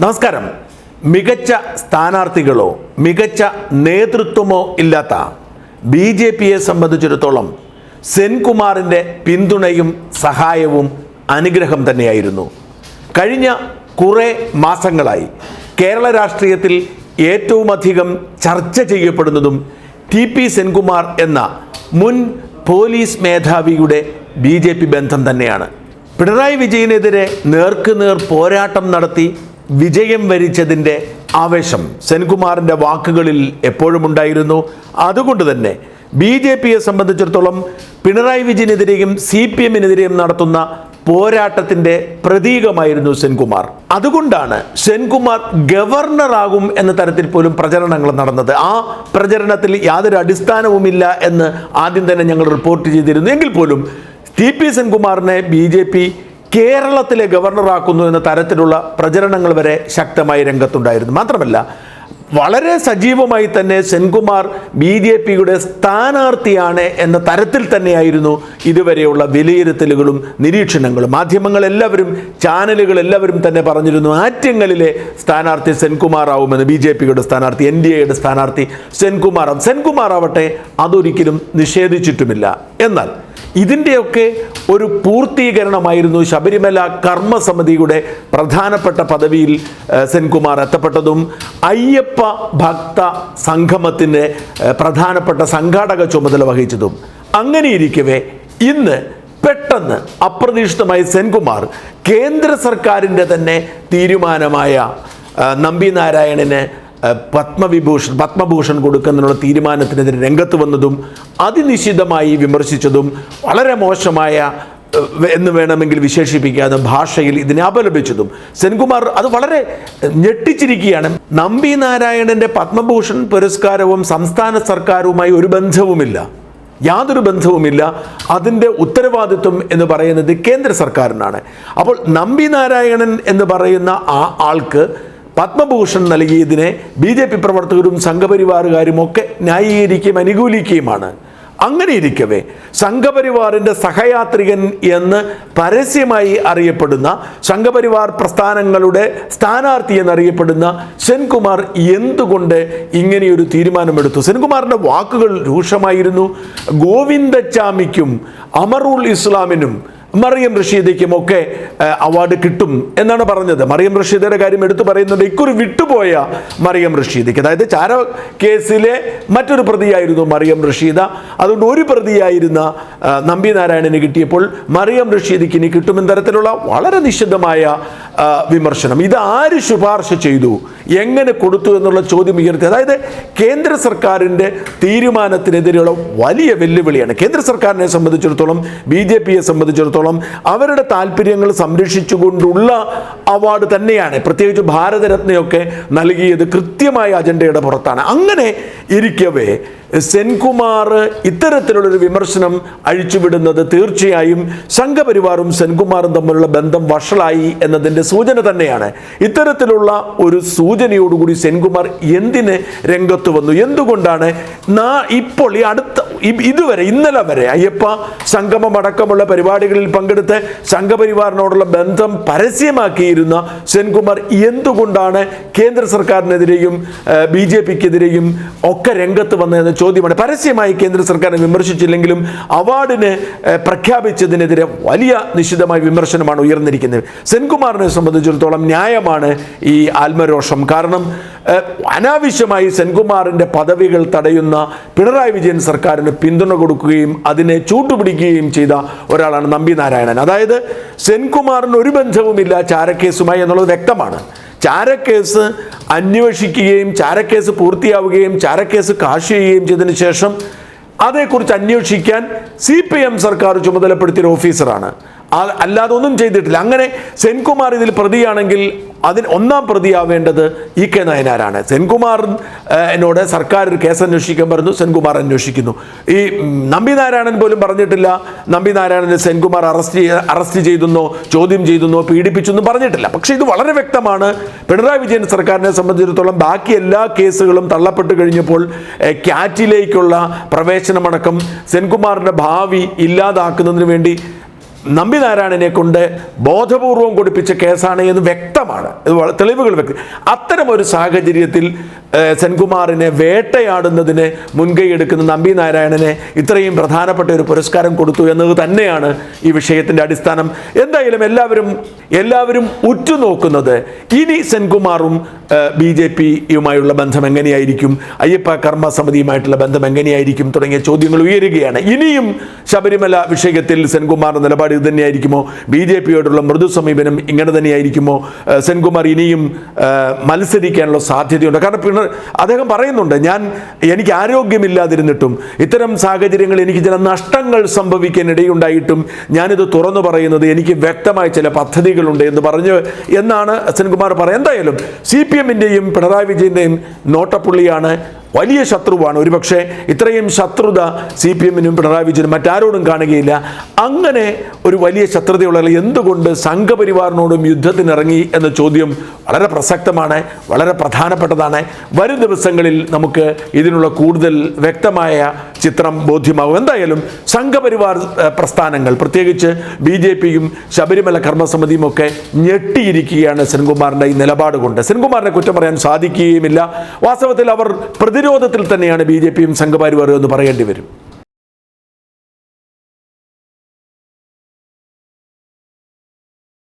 നമസ്കാരം. മികച്ച സ്ഥാനാർത്ഥികളോ മികച്ച നേതൃത്വമോ ഇല്ലാത്ത ബി ജെ പിയെ സംബന്ധിച്ചിടത്തോളം സെൻകുമാറിന്റെ പിന്തുണയും സഹായവും അനുഗ്രഹം തന്നെയായിരുന്നു. കഴിഞ്ഞ കുറേ മാസങ്ങളായി കേരള രാഷ്ട്രീയത്തിൽ ഏറ്റവും അധികം ചർച്ച ചെയ്യപ്പെടുന്നതും ടി പി സെൻകുമാർ എന്ന മുൻ പോലീസ് മേധാവിയുടെ ബി ജെ പി ബന്ധം തന്നെയാണ്. പിണറായി വിജയനെതിരെ നേർക്കുനേർ പോരാട്ടം നടത്തി വിജയം വരിച്ചതിന്റെ ആവേശം സെൻകുമാറിന്റെ വാക്കുകളിൽ എപ്പോഴും ഉണ്ടായിരുന്നു. അതുകൊണ്ട് തന്നെ ബി ജെ പിയെ സംബന്ധിച്ചിടത്തോളം പിണറായി വിജയനെതിരെയും സി പി എമ്മിനെതിരെയും നടത്തുന്ന പോരാട്ടത്തിന്റെ പ്രതീകമായിരുന്നു സെൻകുമാർ. അതുകൊണ്ടാണ് സെൻകുമാർ ഗവർണറാകും എന്ന തരത്തിൽ പോലും പ്രചരണങ്ങൾ നടന്നത്. ആ പ്രചരണത്തിൽ യാതൊരു അടിസ്ഥാനവുമില്ല എന്ന് ആദ്യം തന്നെ ഞങ്ങൾ റിപ്പോർട്ട് ചെയ്തിരുന്നു. എങ്കിൽ പോലും ടി പി സെൻകുമാറിനെ ബി ജെ പി കേരളത്തിലെ ഗവർണറാക്കുന്നു എന്ന തരത്തിലുള്ള പ്രചരണങ്ങൾ വരെ ശക്തമായി രംഗത്തുണ്ടായിരുന്നു. മാത്രമല്ല വളരെ സജീവമായി തന്നെ സെൻകുമാർ ബി ജെ പിയുടെ സ്ഥാനാർത്ഥിയാണ് എന്ന തരത്തിൽ തന്നെയായിരുന്നു ഇതുവരെയുള്ള വിലയിരുത്തലുകളും നിരീക്ഷണങ്ങളും. മാധ്യമങ്ങൾ എല്ലാവരും ചാനലുകൾ എല്ലാവരും തന്നെ പറഞ്ഞിരുന്നു ആറ്റിങ്ങലിലെ സ്ഥാനാർത്ഥി സെൻകുമാർ ആവുമെന്ന് ബി ജെ പിയുടെ സ്ഥാനാർത്ഥി എൻ ഡി എയുടെ സ്ഥാനാർത്ഥി സെൻകുമാർ ആവും. സെൻകുമാർ ആവട്ടെ അതൊരിക്കലും നിഷേധിച്ചിട്ടുമില്ല. എന്നാൽ ഇതിന്റെയൊക്കെ ഒരു പൂർത്തീകരണമായിരുന്നു ശബരിമല കർമ്മസമിതിയുടെ പ്രധാനപ്പെട്ട പദവിയിൽ സെൻകുമാർ എത്തപ്പെട്ടതും. അയ്യപ്പ ഭക്ത സംഗമത്തിന്റെ പ്രധാനപ്പെട്ട സംഘാടക ചുമതല വഹിച്ചതും. അങ്ങനെയിരിക്കവേ ഇന്ന് പെട്ടെന്ന് അപ്രതീക്ഷിതമായി സെൻകുമാർ കേന്ദ്ര സർക്കാരിന്റെ തന്നെ തീരുമാനമായ നമ്പി നാരായണന് പത്മവിഭൂഷൺ പത്മഭൂഷൺ കൊടുക്കുന്നതിനുള്ള തീരുമാനത്തിനെതിരെ രംഗത്ത് വന്നതും അതിനിശിതമായി വിമർശിച്ചതും വളരെ മോശമായ എന്ന് വേണമെങ്കിൽ വിശേഷിപ്പിക്കാതെ ഭാഷയിൽ ഇതിനെ അപലപിച്ചതും. സെൻകുമാർ അത് വളരെ ഞെട്ടിച്ചിരിക്കുകയാണ്. നമ്പി നാരായണന്റെ പത്മഭൂഷൺ പുരസ്കാരവും സംസ്ഥാന സർക്കാരുമായി ഒരു ബന്ധവുമില്ല. യാതൊരു ബന്ധവുമില്ല. അതിന്റെ ഉത്തരവാദിത്വം എന്ന് പറയുന്നത് കേന്ദ്ര സർക്കാരിനാണ്. അപ്പോൾ നമ്പി നാരായണൻ എന്ന് പറയുന്ന ആ ആൾക്ക് പത്മഭൂഷൺ നൽകിയതിനെ ബി ജെ പി പ്രവർത്തകരും സംഘപരിവാറുകാരും ഒക്കെ ന്യായീകരിക്കുകയും അനുകൂലിക്കുകയുമാണ്. അങ്ങനെ ഇരിക്കവേ സംഘപരിവാറിന്റെ സഹയാത്രികൻ എന്ന് പരസ്യമായി അറിയപ്പെടുന്ന സംഘപരിവാർ പ്രസ്ഥാനങ്ങളുടെ സ്ഥാനാർത്ഥി എന്നറിയപ്പെടുന്ന സെൻകുമാർ എന്തുകൊണ്ട് ഇങ്ങനെയൊരു തീരുമാനമെടുത്തു? സെൻകുമാറിന്റെ വാക്കുകൾ രൂക്ഷമായിരുന്നു. ഗോവിന്ദച്ചാമിക്കും അമറുൽ ഇസ്ലാമിനും മറിയം റഷീദയ്ക്കും ഒക്കെ അവാർഡ് കിട്ടും എന്നാണ് പറഞ്ഞത്. മറിയം റഷീദയുടെ കാര്യം എടുത്തു പറയുന്നുണ്ട്. ഇക്കുറി വിട്ടുപോയ മറിയം റഷീദയ്ക്ക് അതായത് ചാര കേസിലെ മറ്റൊരു പ്രതിയായിരുന്നു മറിയം റഷീദ. അതുകൊണ്ട് ഒരു പ്രതിയായിരുന്ന നമ്പി നാരായണന് കിട്ടിയപ്പോൾ മറിയം റഷീദയ്ക്ക് ഇനി കിട്ടുമെന്ന തരത്തിലുള്ള വളരെ നിശിതമായ വിമർശനം. ഇത് ആര് ശുപാർശ ചെയ്തു? എങ്ങനെ കൊടുത്തു എന്നുള്ള ചോദ്യം ഉയർത്തി. അതായത് കേന്ദ്ര സർക്കാരിന്റെ തീരുമാനത്തിനെതിരെയുള്ള വലിയ വെല്ലുവിളിയാണ്. കേന്ദ്ര സർക്കാരിനെ സംബന്ധിച്ചിടത്തോളം ബി ജെ പിയെ സംബന്ധിച്ചിടത്തോളം അവരുടെ താല്പര്യങ്ങൾ സംരക്ഷിച്ചുകൊണ്ടുള്ള അവാർഡ് തന്നെയാണ്. പ്രത്യേകിച്ച് ഭാരതരത്നയൊക്കെ നൽകിയത് കൃത്യമായ അജണ്ടയുടെ പുറത്താണ്. അങ്ങനെ ഇരിക്കവേ സെൻകുമാർ ഇത്തരത്തിലുള്ളൊരു വിമർശനം അഴിച്ചുവിടുന്നത് തീർച്ചയായും സംഘപരിവാറും സെൻകുമാറും തമ്മിലുള്ള ബന്ധം വഷളായി എന്നതിന്റെ സൂചന തന്നെയാണ്. ഇത്തരത്തിലുള്ള ഒരു സൂചനയോടുകൂടി സെൻകുമാർ എന്തിന് രംഗത്ത് വന്നു? എന്തുകൊണ്ടാണ് ഇപ്പോൾ ഈ അടുത്ത ഇതുവരെ ഇന്നലെ വരെ അയ്യപ്പ സംഗമം അടക്കമുള്ള പരിപാടികളിൽ പങ്കെടുത്ത് സംഘപരിവാറിനോടുള്ള ബന്ധം പരസ്യമാക്കിയിരുന്ന സെൻകുമാർ എന്തുകൊണ്ടാണ് കേന്ദ്ര സർക്കാരിനെതിരെയും ബി ജെ പിക്കെതിരെയും ഒക്കെ രംഗത്ത് വന്നതെന്ന ചോദ്യമാണ്. പരസ്യമായി കേന്ദ്ര സർക്കാരിനെ വിമർശിച്ചില്ലെങ്കിലും അവാർഡിനെ പ്രഖ്യാപിച്ചതിനെതിരെ വലിയ നിശിതമായ വിമർശനമാണ് ഉയർന്നിരിക്കുന്നത്. സെൻകുമാറിനെ സംബന്ധിച്ചിടത്തോളം ന്യായമാണ് ഈ ആത്മരോഷം. കാരണം അനാവശ്യമായി സെൻകുമാറിന്റെ പദവികൾ തടയുന്ന പിണറായി വിജയൻ സർക്കാരിന് പിന്തുണ കൊടുക്കുകയും അതിനെ ചൂട്ടുപിടിക്കുകയും ചെയ്ത ഒരാളാണ് നമ്പി നാരായണൻ. അതായത് സെൻകുമാറിന് ഒരു ബന്ധവുമില്ല ചാരക്കേസുമായി എന്നുള്ളത് വ്യക്തമാണ്. ചാരക്കേസ് അന്വേഷിക്കുകയും ചാരക്കേസ് പൂർത്തിയാവുകയും ചാരക്കേസ് കാശ് ചെയ്യുകയും ചെയ്തതിന് ശേഷം അതേക്കുറിച്ച് അന്വേഷിക്കാൻ സി പി എം സർക്കാർ ചുമതലപ്പെടുത്തിയൊരു ഓഫീസറാണ്. അല്ലാതെ ഒന്നും ചെയ്തിട്ടില്ല. അങ്ങനെ സെൻകുമാർ ഇതിൽ പ്രതിയാണെങ്കിൽ അതിന് ഒന്നാം പ്രതിയാവേണ്ടത് ഇ കെ നയനാരാണ്. സെൻകുമാർ എന്നോട് സർക്കാർ ഒരു കേസ് അന്വേഷിക്കാൻ പറഞ്ഞു. സെൻകുമാർ അന്വേഷിക്കുന്നു. ഈ നമ്പി നാരായണൻ പോലും പറഞ്ഞിട്ടില്ല. നമ്പി നാരായണനെ സെൻകുമാർ അറസ്റ്റ് അറസ്റ്റ് ചെയ്തെന്നോ ചോദ്യം ചെയ്തെന്നോ പീഡിപ്പിച്ചെന്നും പറഞ്ഞിട്ടില്ല. പക്ഷേ ഇത് വളരെ വ്യക്തമാണ്. പിണറായി വിജയൻ സർക്കാരിനെ സംബന്ധിച്ചിടത്തോളം ബാക്കി എല്ലാ കേസുകളും തള്ളപ്പെട്ട് കഴിഞ്ഞപ്പോൾ ക്യാറ്റിലേക്കുള്ള പ്രവേശനമടക്കം സെൻകുമാറിന്റെ ഭാവി ഇല്ലാതാക്കുന്നതിന് വേണ്ടി നമ്പി നാരായണനെ കൊണ്ട് ബോധപൂർവം കൊടുപ്പിച്ച കേസാണ് എന്ന് വ്യക്തമാണ്. ഇത് തെളിവുകൾ വ്യക്തം അത്തരം ഒരു സാഹചര്യത്തിൽ സെൻകുമാറിനെ വേട്ടയാടുന്നതിന് മുൻകൈ എടുക്കുന്ന നമ്പി നാരായണനെ ഇത്രയും പ്രധാനപ്പെട്ട ഒരു പുരസ്കാരം കൊടുത്തു എന്നത് തന്നെയാണ് ഈ വിഷയത്തിന്റെ അടിസ്ഥാനം. എന്തായാലും എല്ലാവരും എല്ലാവരും ഉറ്റുനോക്കുന്നത് ഇനി സെൻകുമാറും ബി ജെ പിയുമായുള്ള ബന്ധം എങ്ങനെയായിരിക്കും? അയ്യപ്പ കർമ്മ സമിതിയുമായിട്ടുള്ള ബന്ധം എങ്ങനെയായിരിക്കും? തുടങ്ങിയ ചോദ്യങ്ങൾ ഉയരുകയാണ്. ഇനിയും ശബരിമല വിഷയത്തിൽ സെൻകുമാറിന്റെ നിലപാട് ഇത് തന്നെയായിരിക്കുമോ? ബി ജെ പിയോടുള്ള മൃദു സമീപനം ഇങ്ങനെ തന്നെയായിരിക്കുമോ? സെൻകുമാർ ഇനിയും മത്സരിക്കാനുള്ള സാധ്യതയുണ്ട്. കാരണം പിന്നെ അദ്ദേഹം പറയുന്നുണ്ട് ഞാൻ എനിക്ക് ആരോഗ്യമില്ലാതിരുന്നിട്ടും ഇത്തരം സാഹചര്യങ്ങൾ എനിക്ക് ചില നഷ്ടങ്ങൾ സംഭവിക്കാനിടയുണ്ടായിട്ടും ഞാനിത് തുറന്നു പറയുന്നത് എനിക്ക് വ്യക്തമായ ചില പദ്ധതികളുണ്ട് എന്ന് പറഞ്ഞ് എന്നാണ് സെൻകുമാർ പറയുന്നത്. എന്തായാലും സി പി എമ്മിന്റെയും പിണറായി വിജയന്റെയും നോട്ടപ്പുള്ളിയാണ് വലിയ ശത്രുവാണ്. ഒരുപക്ഷെ ഇത്രയും ശത്രുത സി പി എമ്മിനും പിണറായി വിജയനും മറ്റാരോടും കാണുകയില്ല. അങ്ങനെ ഒരു വലിയ ശത്രുതയുള്ള എന്തുകൊണ്ട് സംഘപരിവാറിനോടും യുദ്ധത്തിനിറങ്ങി എന്ന ചോദ്യം വളരെ പ്രസക്തമാണ് വളരെ പ്രധാനപ്പെട്ടതാണ്. വരും ദിവസങ്ങളിൽ നമുക്ക് ഇതിനുള്ള കൂടുതൽ വ്യക്തമായ ചിത്രം ബോധ്യമാകും. എന്തായാലും സംഘപരിവാർ പ്രസ്ഥാനങ്ങൾ പ്രത്യേകിച്ച് ബി ജെ പിയും ശബരിമല കർമ്മസമിതിയും ഒക്കെ ഞെട്ടിയിരിക്കുകയാണ് സെൻകുമാറിന്റെ ഈ നിലപാട് കൊണ്ട്. സെൻകുമാറിനെ കുറ്റം പറയാൻ സാധിക്കുകയുമില്ല. വാസ്തവത്തിൽ അവർ പ്രതിരോധത്തിൽ തന്നെയാണ് ബി ജെ പിയും സംഘപരിവാറും എന്ന് പറയേണ്ടി വരും.